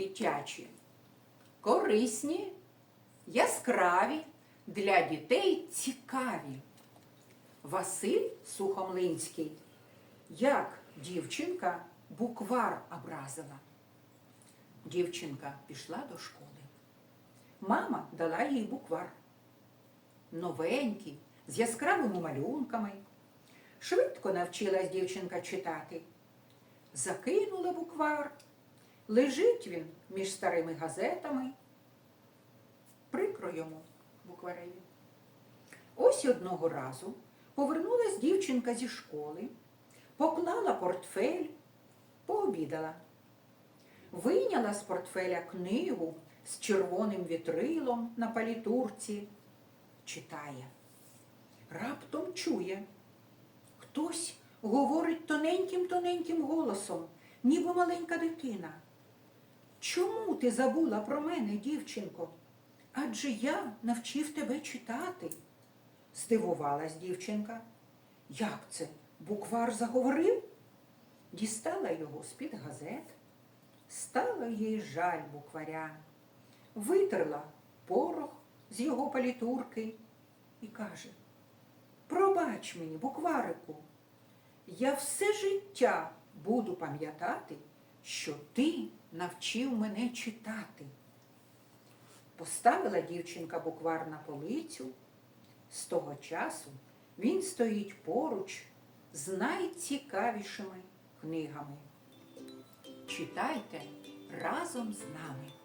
дитячі, корисні, яскраві, для дітей цікаві. Василь Сухомлинський, як дівчинка буквар образила. Дівчинка пішла до школи. Мама дала їй буквар. Новенький, з яскравими малюнками. Швидко навчилась дівчинка читати. Закинула буквар. Лежить він між старими газетами. Прикро йому буквареві. Ось одного разу повернулась дівчинка зі школи, поклала портфель, пообідала. Вийняла з портфеля книгу з червоним вітрилом на палітурці. Читає. Раптом чує. Хтось говорить тоненьким-тоненьким голосом, ніби маленька дитина. Чому ти забула про мене, дівчинко? Адже я навчив тебе читати. Здивувалась дівчинка. Як це? Буквар заговорив? Дістала його з-під газет. Стало їй жаль букваря. Витерла порох з його палітурки і каже, пробач мені, букварику, я все життя буду пам'ятати, що ти навчив мене читати. Поставила дівчинка буквар на полицю. З того часу він стоїть поруч з найцікавішими книгами. Читайте разом з нами.